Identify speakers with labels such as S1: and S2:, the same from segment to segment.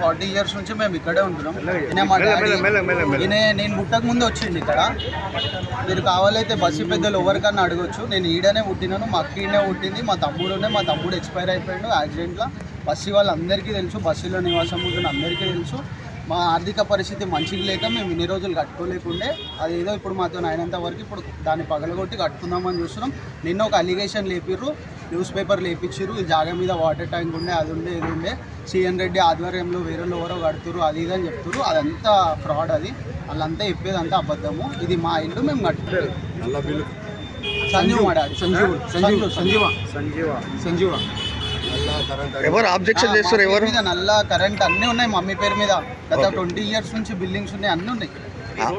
S1: Forty years నుంచి మేము ఇక్కడే ఉంటున్నాం. ఈయన నేను పుట్టక ముందు వచ్చింది ఇక్కడ. మీరు కావాలైతే బస్సు పెద్దలు ఎవరికన్నా అడగొచ్చు. నేను ఈడనే పుట్టినాను మా అక్క ఈడనే పుట్టింది మా తమ్ముడునే మా తమ్ముడు ఎక్స్పైర్ అయిపోయాడు యాక్సిడెంట్లో. బస్సు వాళ్ళందరికీ తెలుసు బస్సులో నివాసం ఉంటున్న అందరికీ తెలుసు. మా ఆర్థిక పరిస్థితి మంచిగా లేక మేము ఇన్ని రోజులు కట్టుకోలేకుండే. అదేదో ఇప్పుడు మాతో అయినంత వరకు ఇప్పుడు దాన్ని పగలగొట్టి కట్టుకుందామని చూస్తున్నాం. నిన్న ఒక అలిగేషన్ లేపిర్రు న్యూస్ పేపర్ లేపించారు ఈ జాగా మీద వాటర్ ట్యాంక్ ఉండే అది ఉండే ఇది ఉండే. సిఎన్ రెడ్డి ఆధ్వర్యంలో వేరే ఎవరో కడుతురు అది ఇది అని చెప్తున్నారు అదంతా ఫ్రాడ్ అది. వాళ్ళంతా చెప్పేది అంతా అబద్ధము. ఇది మా ఇల్లు మేము కట్టుకోలేదు సంజీవ్ మా డాడీ. సంజీవ్. సంజీవ్. సంజీవ.
S2: సంజీవ.
S1: సంజీవ.
S2: ఎవరు ఆబ్జెక్షన్ చేస్తారు ఎవరు?
S1: మీద నల్ల కరెంట్ అన్నీ ఉన్నాయి మమ్మీ పేరు మీద. గత ట్వంటీ ఇయర్స్ నుంచి బిల్డింగ్స్ ఉన్నాయి అన్నీ ఉన్నాయి.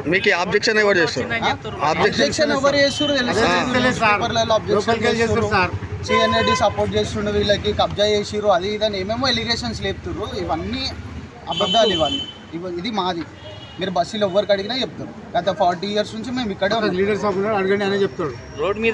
S2: మీకు ఆబ్జెక్షన్ ఎవరు చేస్తారు? ఆబ్జెక్షన్
S1: అబ్జెక్షన్ ఎవరు చేస్తారు. సిఎన్ రెడ్డి సపోర్ట్ చేస్తుండే వీళ్ళకి కబ్జా చేసిర్రు అది ఇది అని ఏమేమో ఎలిగేషన్స్ లేపుతుర్రు. ఇవన్నీ అబద్ధాలు ఇవన్నీ. ఇవ- ఇది మాది. మీరు బస్సులో ఎవరికి అడిగినా చెప్తారు. గత ఫార్టీ ఇయర్స్ నుంచి మేము ఇక్కడే ఉన్నాం.
S3: లీడర్స్ ఆఫ్ అడగండి అనే చెప్తాడు
S4: రోడ్ మీద